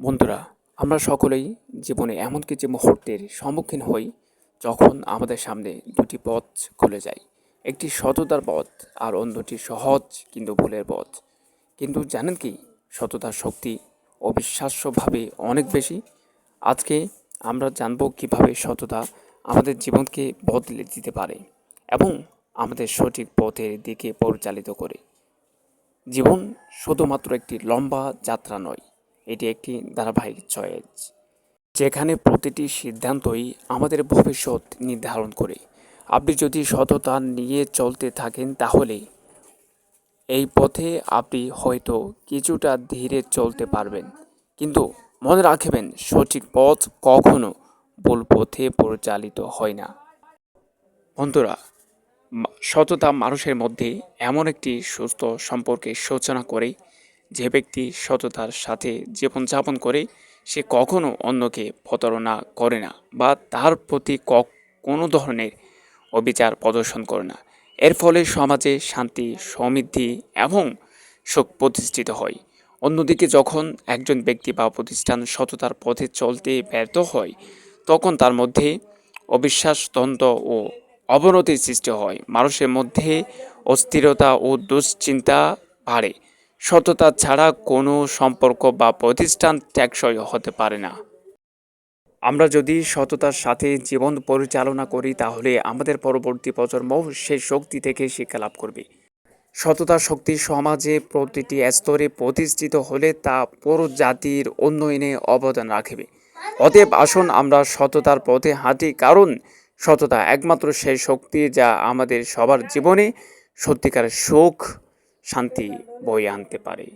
বন্ধুরা, আমরা সকলেই জীবনে এমন কিছু মুহূর্তের সম্মুখীন হই যখন আমাদের সামনে দুটি পথ খুলে যায়। একটি সততার পথ আর অন্যটি সহজ কিন্তু ভুলের পথ। কিন্তু জানেন কি, সততার শক্তি অবিশ্বাস্যভাবে অনেক বেশি। আজকে আমরা জানব কীভাবে সততা আমাদের জীবনকে বদলে দিতে পারে এবং আমাদের সঠিক পথের দিকে পরিচালিত করে। জীবন শুধুমাত্র একটি লম্বা যাত্রা নয় এটি একটি ধারাবাহিক চয়েস, যেখানে প্রতিটি সিদ্ধান্তই আমাদের ভবিষ্যৎ নির্ধারণ করে। আপনি যদি সততা নিয়ে চলতে থাকেন তাহলে এই পথে আপনি হয়তো কিছুটা ধীরে চলতে পারবেন। কিন্তু মনে রাখবেন, সঠিক পথ কখনো ভুল পথে পরিচালিত হয় না। বন্ধুরা, সততা মানুষের মধ্যে এমন একটি সুস্থ সম্পর্কে সূচনা করে যে ব্যক্তি সততার সাথে জীবনযাপন করে, সে কখনো অন্যকে প্রতারণা করে না বা তার প্রতি ক- কোনো ধরনের অবিচার প্রদর্শন করে না। এর ফলে সমাজে শান্তি, সমৃদ্ধি এবং সুখ প্রতিষ্ঠিত হয়। অন্যদিকে যখন একজন ব্যক্তি বা প্রতিষ্ঠান সততার পথে চলতে ব্যর্থ হয়, তখন তার মধ্যে অবিশ্বাস, দ্বন্দ্ব ও অবনতির সৃষ্টি হয়। মানুষের মধ্যে অস্থিরতা ও দুশ্চিন্তা বাড়ে। সততা ছাড়া কোনো সম্পর্ক বা প্রতিষ্ঠান টেকসই হতে পারে না। আমরা যদি সততার সাথে জীবন পরিচালনা করি, তাহলে আমাদের পরবর্তী প্রজন্ম সেই শক্তি থেকে শিক্ষা লাভ করবে। সততা শক্তি সমাজে প্রতিটি স্তরে প্রতিষ্ঠিত হলে তা পুরো জাতির উন্নয়নে অবদান রাখবে। অতএব আসুন আমরা সততার পথে হাঁটি, কারণ সততা একমাত্র সেই শক্তি যা আমাদের সবার জীবনে সত্যিকারের সুখ শান্তি বয়ে আনতে পারে।